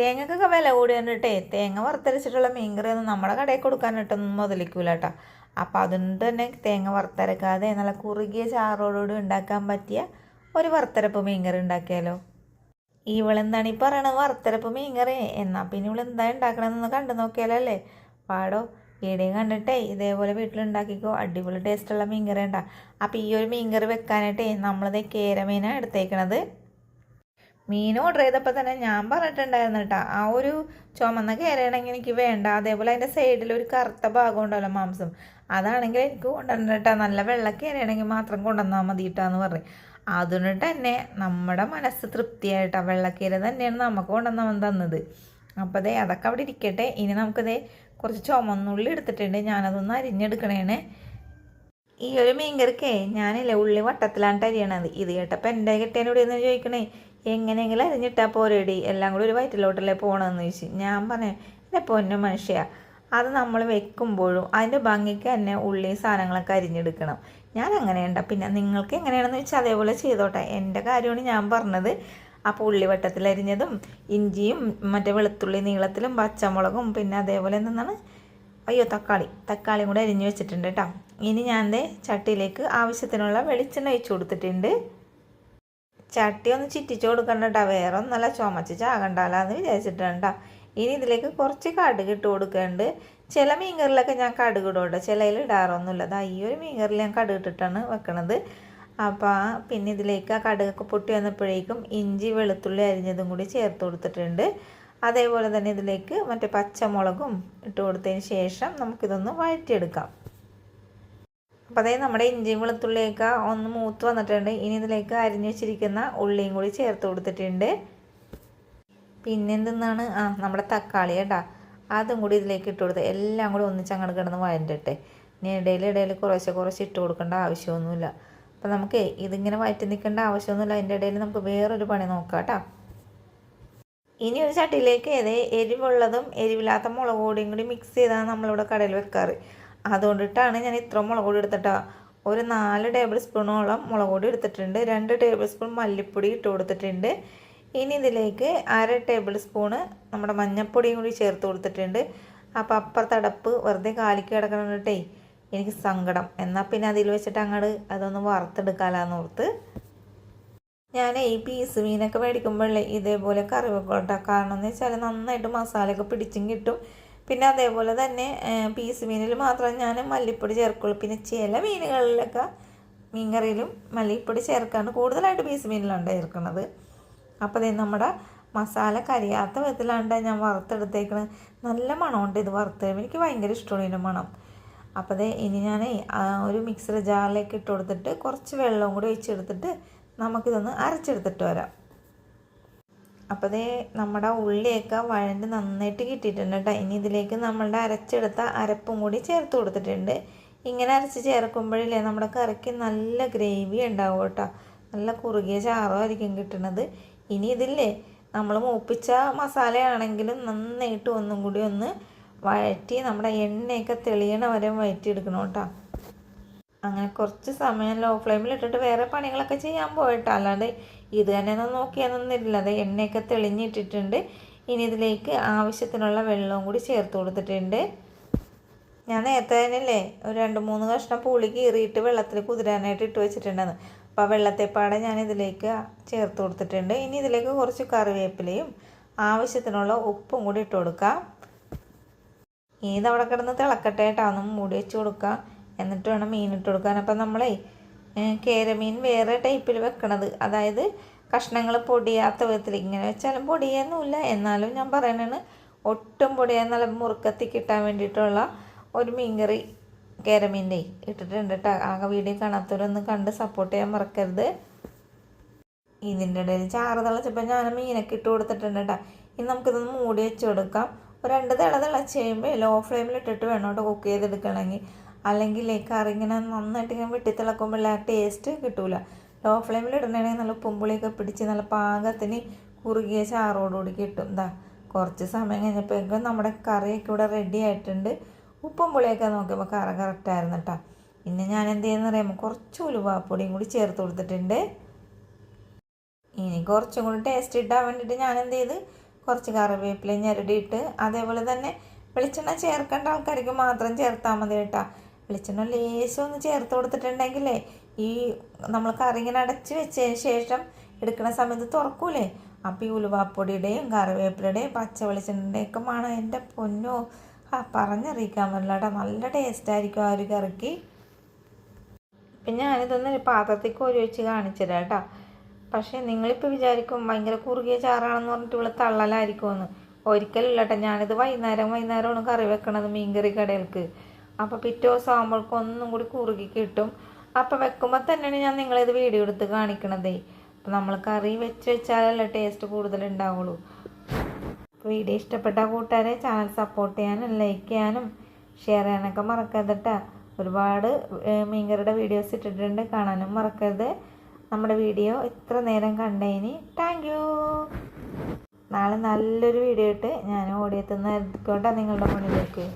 തേങ്ങക്കൊക്കെ വില കൂടി തേങ്ങ വറുത്തരച്ചിട്ടുള്ള മീൻകറി ഒന്നും നമ്മുടെ കടയിൽ കൊടുക്കാനായിട്ടൊന്നും മുതലിക്കൂല കേട്ടോ അപ്പം അതുകൊണ്ട് തന്നെ തേങ്ങ വറുത്തരക്കാതെ നല്ല കുറുകിയ ചാറോടുകൂടി ഉണ്ടാക്കാൻ പറ്റിയ ഒരു വറുത്തരപ്പ് മീൻകറി ഉണ്ടാക്കിയാലോ? ഇവളെന്താണ് ഈ പറയണത്? വറുത്തരപ്പ് മീൻകറി. എന്നാൽ പിന്നെ ഇവളെന്താ ഉണ്ടാക്കണമെന്ന് കണ്ടു നോക്കിയാലല്ലേ? പാടോ വീഡിയോ കണ്ടിട്ടേ ഇതേപോലെ വീട്ടിലുണ്ടാക്കിക്കോ. അടിപൊളി ടേസ്റ്റുള്ള മീൻകറി ഉണ്ടാ അപ്പം ഈ ഒരു മീൻകറി വെക്കാനായിട്ടേ നമ്മളിത് കേരമീനാണ് എടുത്തേക്കണത്. മീൻ ഓർഡർ ചെയ്തപ്പോൾ തന്നെ ഞാൻ പറഞ്ഞിട്ടുണ്ടായിരുന്നു കേട്ടോ ആ ഒരു ചുമന്ന കേരയാണെങ്കിൽ എനിക്ക് വേണ്ട അതേപോലെ അതിന്റെ സൈഡിൽ ഒരു കറുത്ത ഭാഗം ഉണ്ടല്ലോ മാംസം അതാണെങ്കിൽ എനിക്ക് കൊണ്ടുവരണം കേട്ടോ നല്ല വെള്ളക്കേരയാണെങ്കിൽ മാത്രം കൊണ്ടുവന്നാൽ മതി കേട്ടാന്ന് പറഞ്ഞു. അതുകൊണ്ട് തന്നെ നമ്മുടെ മനസ്സ് തൃപ്തിയായിട്ടാണ് വെള്ളക്കീര തന്നെയാണ് നമുക്ക് കൊണ്ടുവന്നവൻ തന്നത്. അപ്പോൾ ദേ അതൊക്കെ അവിടെ ഇരിക്കട്ടെ ഇനി നമുക്കതേ കുറച്ച് ചുമന്നുള്ളി എടുത്തിട്ടുണ്ട് ഞാനതൊന്ന് അരിഞ്ഞെടുക്കണേണ്. ഈ ഒരു മീൻകറിക്കേ ഞാനില്ലേ ഉള്ളി വട്ടത്തിലാണ് അരിയണത് ഇത് കേട്ടപ്പോൾ എന്റെ കിട്ടിയതിനോട് എന്ന് ചോദിക്കണേ? എങ്ങനെയെങ്കിലും അരിഞ്ഞിട്ടാൽ പോരേടി എല്ലാം കൂടി ഒരു വയറ്റിലോട്ടല്ലേ പോകണമെന്ന് ചോദിച്ചു. ഞാൻ പറഞ്ഞേ എന്റെ പൊന്നു മനുഷ്യ അത് നമ്മൾ വെക്കുമ്പോഴും അതിന്റെ ഭംഗിക്ക് തന്നെ ഉള്ളി സാധനങ്ങളൊക്കെ അരിഞ്ഞെടുക്കണം. ഞാൻ അങ്ങനെയുണ്ട. പിന്നെ നിങ്ങൾക്ക് എങ്ങനെയാണെന്ന് വെച്ചാൽ അതേപോലെ ചെയ്തോട്ടെ. എന്റെ കാര്യമാണ് ഞാൻ പറഞ്ഞത്. അപ്പോൾ ഉള്ളി വട്ടത്തിൽ അരിഞ്ഞതും ഇഞ്ചിയും മറ്റേ വെളുത്തുള്ളി നീളത്തിലും പച്ചമുളകും പിന്നെ അതേപോലെ എന്താണ് അയ്യോ തക്കാളി. തക്കാളിയും കൂടെ അരിഞ്ഞ് വെച്ചിട്ടുണ്ട് കേട്ടോ ഇനി ഞാൻ ദേ ചട്ടിയിലേക്ക് ആവശ്യത്തിനുള്ള വെളിച്ചെണ്ണ ഒഴിച്ചു കൊടുത്തിട്ടുണ്ട്. ചട്ടി ഒന്ന് ചിറ്റിച്ച് കൊടുക്കണ്ട കേട്ടോ. വേറെ ഒന്നല്ല ചുമച്ച് ചാകണ്ടാലെന്ന് വിചാരിച്ചിട്ടുണ്ട് ഇനി ഇതിലേക്ക് കുറച്ച് കടുക് ഇട്ട് കൊടുക്കുന്നുണ്ട് ചില മീൻകറിലൊക്കെ ഞാൻ കടുക് ഇടും ചിലയിൽ ഇടാറൊന്നുമില്ല. അതാ ഈ ഒരു മീൻകറിൽ ഞാൻ കടുക് ഇട്ടിട്ടാണ് വെക്കണത്. അപ്പോൾ പിന്നെ ഇതിലേക്ക് ആ കടുകൊക്കെ പൊട്ടി വന്നപ്പോഴേക്കും ഇഞ്ചി വെളുത്തുള്ളി അരിഞ്ഞതും കൂടി ചേർത്ത് കൊടുത്തിട്ടുണ്ട്. അതേപോലെ തന്നെ ഇതിലേക്ക് മറ്റേ പച്ചമുളകും ഇട്ട് കൊടുത്തതിന് ശേഷം നമുക്കിതൊന്ന് വഴറ്റിയെടുക്കാം. അപ്പോൾ അതായത് നമ്മുടെ ഇഞ്ചിയും വെളുത്തുള്ളിയൊക്കെ ഒന്ന് മൂത്ത് വന്നിട്ടുണ്ട്. ഇനി ഇതിലേക്ക് അരിഞ്ഞു വെച്ചിരിക്കുന്ന ഉള്ളിയും കൂടി ചേർത്ത് കൊടുത്തിട്ടുണ്ട്. പിന്നെന്തെന്നാണ് ആ നമ്മുടെ തക്കാളി കേട്ടാ. അതും കൂടി ഇതിലേക്ക് ഇട്ട് കൊടുത്ത് എല്ലാം കൂടി ഒന്നിച്ച് അങ്ങോട്ട് കിടന്ന് വഴണ്ടിട്ടെ. ഇനി ഇടയിൽ ഇടയിൽ കുറേശ്ശെ കുറച്ച് ഇട്ട് കൊടുക്കേണ്ട ആവശ്യമൊന്നുമില്ല. അപ്പോൾ നമുക്ക് ഇതിങ്ങനെ വഴറ്റി നിൽക്കേണ്ട ആവശ്യമൊന്നുമില്ല. അതിന്റെ ഇടയിൽ നമുക്ക് വേറൊരു പണി നോക്കാം കേട്ടോ. ഇനി ഒരു ചട്ടിയിലേക്ക് ഏതെ എരിവുള്ളതും എരിവില്ലാത്ത മുളക് പൊടിയും കൂടി മിക്സ് ചെയ്താണ് നമ്മളിവിടെ കടയിൽ വെക്കാറ്. അതുകൊണ്ടിട്ടാണ് ഞാൻ ഇത്ര മുളക് പൊടി എടുത്തിട്ടോ. ഒരു നാല് ടേബിൾ സ്പൂണോളം മുളക് പൊടി എടുത്തിട്ടുണ്ട്. രണ്ട് ടേബിൾ സ്പൂൺ മല്ലിപ്പൊടി ഇട്ട് കൊടുത്തിട്ടുണ്ട്. ഇനി ഇതിലേക്ക് അര ടേബിൾ സ്പൂണ് നമ്മുടെ മഞ്ഞൾപ്പൊടിയും കൂടി ചേർത്ത് കൊടുത്തിട്ടുണ്ട്. അപ്പോൾ അപ്പുറത്തെ അടപ്പ് വെറുതെ കാലിക്ക് കിടക്കണിട്ടേ എനിക്ക് സങ്കടം. എന്നാൽ പിന്നെ അതിൽ വെച്ചിട്ട് അങ്ങോട്ട് അതൊന്ന് വറുത്തെടുക്കാലാന്ന് ഓർത്ത്. ഞാൻ ഈ പീസ് മീനൊക്കെ മേടിക്കുമ്പോഴേ ഇതേപോലെ കറിവെക്കോട്ടെ കാരണം എന്ന് വെച്ചാൽ നന്നായിട്ട് മസാലയൊക്കെ പിടിച്ചും കിട്ടും. പിന്നെ അതേപോലെ തന്നെ പീസ് മീനിൽ മാത്രം ഞാൻ മല്ലിപ്പൊടി ചേർക്കുള്ളൂ. പിന്നെ ചില മീനുകളിലൊക്കെ മീൻകറിയിലും മല്ലിപ്പൊടി ചേർക്കാണ്ട് കൂടുതലായിട്ട് പീസ് മീനിലാണ് ചേർക്കുന്നത്. അപ്പോൾ ഇത് നമ്മുടെ മസാല കരിയാത്ത വിധത്തിലാണ്ട് ഞാൻ വറുത്തെടുത്തേക്കണത് നല്ല മണമുണ്ട് ഇത് വറുത്ത് എനിക്ക് ഭയങ്കര ഇഷ്ടമാണ് ഇതിന്റെ മണം. അപ്പോൾ ദേ ഇനി ഞാൻ ഒരു മിക്സർ ജാറിലേക്ക് ഇട്ട് കൊടുത്തിട്ട് കുറച്ച് വെള്ളവും കൂടി ഒഴിച്ചെടുത്തിട്ട് നമുക്കിതൊന്ന് അരച്ചെടുത്തിട്ട് വരാം. അപ്പോൾ ദേ നമ്മുടെ ഉള്ളിയൊക്കെ വഴണ്ട് നന്നായിട്ട് കിട്ടിയിട്ടുണ്ട് കേട്ടോ ഇനി ഇതിലേക്ക് നമ്മളുടെ അരച്ചെടുത്ത അരപ്പും കൂടി ചേർത്ത് കൊടുത്തിട്ടുണ്ട്. ഇങ്ങനെ അരച്ച് ചേർക്കുമ്പോഴില്ലേ നമ്മുടെ കറിക്ക് നല്ല ഗ്രേവി ഉണ്ടാവും കേട്ടോ നല്ല കുറുകിയ ചാറുമായിരിക്കും കിട്ടുന്നത് ഇനി ഇതില്ലേ നമ്മൾ മൂപ്പിച്ച മസാലയാണെങ്കിലും നന്നായിട്ട് ഒന്നും കൂടി ഒന്ന് വഴറ്റി നമ്മുടെ എണ്ണയൊക്കെ തെളിയണ വരെ വഴറ്റിയെടുക്കണം കേട്ടോ അങ്ങനെ കുറച്ച് സമയം ലോ ഫ്ലെയിമിൽ ഇട്ടിട്ട് വേറെ പണികളൊക്കെ ചെയ്യാൻ പോയിട്ടോ. അല്ലാതെ ഇത് തന്നെ ഒന്നും നോക്കിയാന്നൊന്നുമില്ല അത് എണ്ണയൊക്കെ തെളിഞ്ഞിട്ടിട്ടുണ്ട്. ഇനി ഇതിലേക്ക് ആവശ്യത്തിനുള്ള വെള്ളവും കൂടി ചേർത്ത് കൊടുത്തിട്ടുണ്ട്. ഞാൻ നേരത്തെ തന്നെയല്ലേ ഒരു രണ്ട് മൂന്ന് കഷ്ണം പുളി കീറിയിട്ട് വെള്ളത്തിൽ കുതിരാനായിട്ട് ഇട്ട് വെച്ചിട്ടുണ്ടെന്ന് അപ്പോൾ ആ വെള്ളത്തെപ്പാടെ ഞാൻ ഇതിലേക്ക് ചേർത്ത് കൊടുത്തിട്ടുണ്ട്. ഇനി ഇതിലേക്ക് കുറച്ച് കറിവേപ്പിലയും ആവശ്യത്തിനുള്ള ഉപ്പും കൂടി ഇട്ട് കൊടുക്കാം. ഇനി ഇതവിടെ കിടന്ന് തിളക്കട്ടെ കേട്ടോ മൂടി വെച്ച് കൊടുക്കാം. എന്നിട്ട് വേണം മീൻ ഇട്ട് കൊടുക്കാൻ. അപ്പം നമ്മളെ കേരമീൻ വേറെ ടൈപ്പിൽ വെക്കണത്. അതായത് കഷ്ണങ്ങൾ പൊടിയാത്ത വിധത്തിൽ. ഇങ്ങനെ വെച്ചാലും പൊടിയൊന്നുമില്ല. എന്നാലും ഞാൻ പറയണതാണ് ഒട്ടും പൊടിയാൻ നല്ല മുറുക്കത്തി കിട്ടാൻ വേണ്ടിയിട്ടുള്ള ഒരു മീൻകറി കേരമീന്റെ ഇട്ടിട്ടുണ്ട് കേട്ടോ ആകെ വീഡിയോ കാണാത്തവരൊന്ന് കണ്ട് സപ്പോർട്ട് ചെയ്യാൻ മറക്കരുത്. ഇതിന്റെ ഇടയിൽ ചാറ് തിളച്ചപ്പോൾ ഞാൻ മീനൊക്കെ ഇട്ട് കൊടുത്തിട്ടുണ്ട് കേട്ടോ ഇനി നമുക്കിതൊന്ന് മൂടി വെച്ച് കൊടുക്കാം. ഒരു രണ്ട് തിള തിളച്ച് കഴിയുമ്പോൾ ലോ ഫ്ലെയിമിൽ ഇട്ടിട്ട് വേണം കേട്ടോ കുക്ക് ചെയ്തെടുക്കണമെങ്കിൽ. അല്ലെങ്കിൽ കറി ഇങ്ങനെ നന്നായിട്ട് ഇങ്ങനെ വെട്ടി തിളക്കുമ്പോൾ ആ ടേസ്റ്റ് കിട്ടൂല. ലോ ഫ്ലെയിമിൽ ഇടണമെങ്കിൽ നല്ല പുമ്പുളിയൊക്കെ പിടിച്ച് നല്ല പാകത്തിന് കുറുകിയ ചാറോടുകൂടി കിട്ടും. എന്താ കുറച്ച് സമയം കഴിഞ്ഞപ്പോഴേക്കും നമ്മുടെ കറിയൊക്കെ ഇവിടെ റെഡി ആയിട്ടുണ്ട്. ഉപ്പും പുളിയൊക്കെ നോക്കിയപ്പോൾ കറ കറക്റ്റായിരുന്നു കേട്ടോ പിന്നെ ഞാൻ എന്ത് ചെയ്യുന്ന പറയുമ്പോൾ കുറച്ച് ഉലുവാപ്പൊടിയും കൂടി ചേർത്ത് കൊടുത്തിട്ടുണ്ട്. ഇനി കുറച്ചും കൂടി ടേസ്റ്റ് ഇട്ടാൻ വേണ്ടിയിട്ട് ഞാൻ എന്ത് ചെയ്ത്? കുറച്ച് കറിവേപ്പില ഞെരടിയിട്ട് അതേപോലെ തന്നെ വെളിച്ചെണ്ണ ചേർക്കേണ്ട ആൾക്കാർക്ക് മാത്രം ചേർത്താൽ മതി കേട്ടോ. വെളിച്ചെണ്ണ ലേശം ഒന്ന് ചേർത്ത് കൊടുത്തിട്ടുണ്ടെങ്കിലേ ഈ നമ്മൾ കറിങ്ങനെ അടച്ച് വെച്ചതിന് ശേഷം എടുക്കുന്ന സമയത്ത് തുറക്കൂലേ? അപ്പോൾ ഈ ഉലുവാപ്പൊടിയുടെയും കറിവേപ്പിലയുടെയും പച്ച വെളിച്ചെണ്ണയുടെയും ഒക്കെ മണം എന്റെ പൊന്നോ. ആ പറഞ്ഞറിയിക്കാൻ പറ്റില്ല കേട്ടോ നല്ല ടേസ്റ്റ് ആയിരിക്കും ആ ഒരു കറിക്ക്. ഇപ്പം ഞാനിതൊന്ന് ഒരു പാത്രത്തിൽ കോരി വെച്ച് കാണിച്ചുതരാം കേട്ടോ. പക്ഷേ നിങ്ങളിപ്പോൾ വിചാരിക്കും ഭയങ്കര കുറുകിയ ചാറാണെന്ന് പറഞ്ഞിട്ട് ഇവിടെ തള്ളലായിരിക്കുമെന്ന്. ഒരിക്കലും കേട്ടോ ഞാനിത് വൈകുന്നേരം വൈകുന്നേരമാണ് കറി വെക്കണത് മീൻകറി കടയിൽക്ക്. അപ്പോൾ പിറ്റേ ദിവസം ആകുമ്പോഴേക്കും ഒന്നും കൂടി കുറുകി കിട്ടും. അപ്പോൾ വെക്കുമ്പോൾ തന്നെയാണ് ഞാൻ നിങ്ങളിത് വീഡിയോ എടുത്ത് കാണിക്കണതേ. അപ്പോൾ നമ്മൾ കറി വെച്ച് വെച്ചാലല്ലേ ടേസ്റ്റ് കൂടുതൽ ഉണ്ടാവുള്ളൂ വീഡിയോ ഇഷ്ടപ്പെട്ട കൂട്ടുകാരെ ചാനൽ സപ്പോർട്ട് ചെയ്യാനും ലൈക്ക് ചെയ്യാനും ഷെയർ ചെയ്യാനൊക്കെ മറക്കരുത് കേട്ടോ ഒരുപാട് മീൻകറിയുടെ വീഡിയോസ് ഇട്ടിട്ടുണ്ട്. കാണാനും മറക്കരുത്. നമ്മുടെ വീഡിയോ ഇത്ര നേരം കണ്ടതിന് താങ്ക് യു നാളെ നല്ലൊരു വീഡിയോ ഇട്ട് ഞാൻ ഓടിയെത്തുന്നതുകൊണ്ടാണ് നിങ്ങളുടെ മുന്നിലേക്ക്.